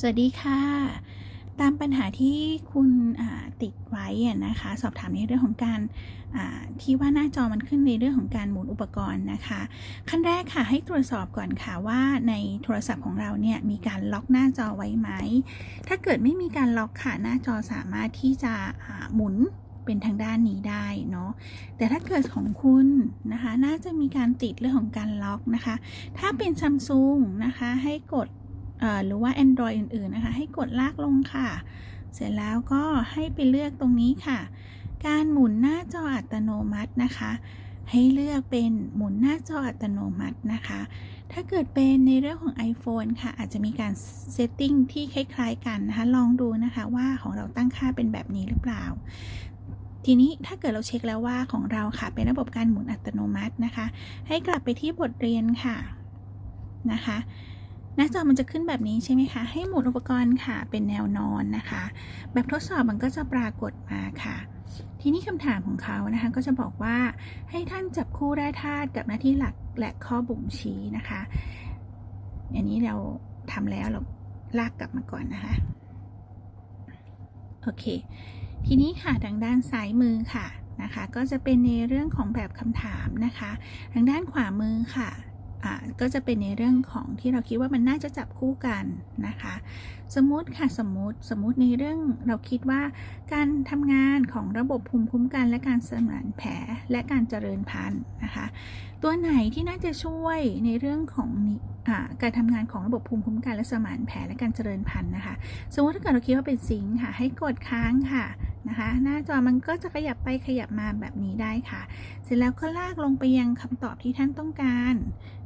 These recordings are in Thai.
สวัสดีค่ะ ตามปัญหาที่คุณติดไว้นะคะ สอบถามในเรื่องของการที่ว่าหน้าจอมันขึ้นในเรื่องของการหมุนอุปกรณ์นะคะ ขั้นแรกค่ะให้ตรวจสอบก่อนค่ะว่าในโทรศัพท์ของเราเนี่ยมีการล็อกหน้าจอไว้ไหม ถ้าเกิดไม่มีการล็อกค่ะหน้าจอสามารถที่จะหมุนเป็นทางด้านนี้ได้เนาะ แต่ถ้าเกิดของคุณนะคะ น่าจะมีการติดเรื่องของการล็อกนะคะ ถ้าเป็น Samsung นะคะให้กด หรือว่า Android อื่นๆนะคะ ให้กดลากลงค่ะ เสร็จแล้วก็ให้ไปเลือกตรงนี้ค่ะ การหมุนหน้าจออัตโนมัตินะคะ ให้เลือกเป็นหมุนหน้าจออัตโนมัตินะคะ ถ้าเกิดเป็นในเรื่องของ iPhone ค่ะ อาจจะมีการเซตติ้งที่คล้ายๆกันนะคะ ลองดูนะคะว่าของเราตั้งค่าเป็นแบบนี้หรือเปล่าทีนี้ถ้าเกิดเราเช็คแล้วว่าของเราค่ะ เป็นระบบการหมุนอัตโนมัตินะคะ ให้กลับไปที่บทเรียนค่ะนะคะ หน้าจอมันจะขึ้นแบบนี้ใช่ไหมคะ ให้หมุนอุปกรณ์ค่ะ เป็นแนวนอนนะคะ แบบทดสอบมันก็จะปรากฏมาค่ะ ทีนี้คำถามของเขานะคะ ก็จะบอกว่าให้ท่านจับคู่แร่ธาตุกับหน้าที่หลักและข้อบ่งชี้นะคะ อันนี้เราทำแล้วเราลากกลับมาก่อนนะคะ โอเค ทีนี้ค่ะทางด้านซ้ายมือค่ะนะคะ ก็จะเป็นในเรื่องของแบบคำถามนะคะ ทางด้านขวามือค่ะ อ่าก็จะเป็นในเรื่องของที่เราคิดว่ามันน่าจะจับคู่กันนะคะ สมมติค่ะสมมติสมมติในเรื่องเราคิดว่าการทำงานของระบบภูมิคุ้มกัน และการสมานแผลและการเจริญพันธุ์นะคะ ตัวไหนที่น่าจะช่วยในเรื่องของอการทำงานของระบบภูมิคุ้มกันและสมานแผลและการเจริญพันธุ์นะคะ สมมติถ้าเกิดเราคิดว่าเป็นซิงค์ค่ะ ให้กดค้างค่ะนะคะ หน้าจอมันก็จะขยับไปขยับมาแบบนี้ได้ค่ะ เสร็จแล้วก็ลากลงไปยังคำตอบที่ท่านต้องการ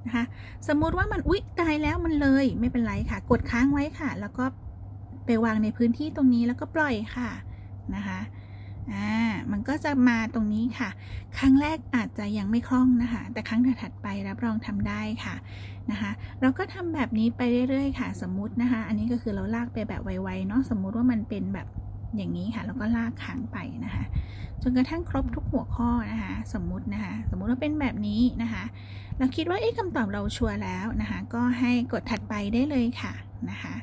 นะคะสมมุติว่ามันอุ๊ยตายแล้วมันเลยไม่เป็นไรค่ะ กดค้างไว้ค่ะ แล้วก็ไปวางในพื้นที่ตรงนี้แล้วก็ปล่อยค่ะนะคะอ่ามันก็จะมาตรงนี้ค่ะ ครั้งแรกอาจจะยังไม่คล่องนะคะ แต่ครั้งถัดไปรับรองทำได้ค่ะนะคะ เราก็ทำแบบนี้ไปเรื่อยๆ ค่ะ สมมุตินะคะ อันนี้ก็คือเราลากไปแบบไวๆเนาะสมมุติว่ามันเป็นแบบ อย่างนี้ค่ะแล้วก็ลากค้างไปนะคะจนกระทั่งครบทุกหัวข้อนะคะสมมุตินะคะสมมุติว่าเป็นแบบนี้นะคะเราคิดว่าเอ๊ะคำตอบเราชัวร์แล้วนะคะก็ให้กดถัดไปได้เลยค่ะนะคะ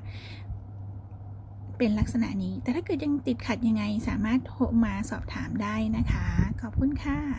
เป็นลักษณะนี้ แต่ถ้าเกิดยังติดขัดยังไงสามารถโทรมาสอบถามได้นะคะ ขอบคุณค่ะ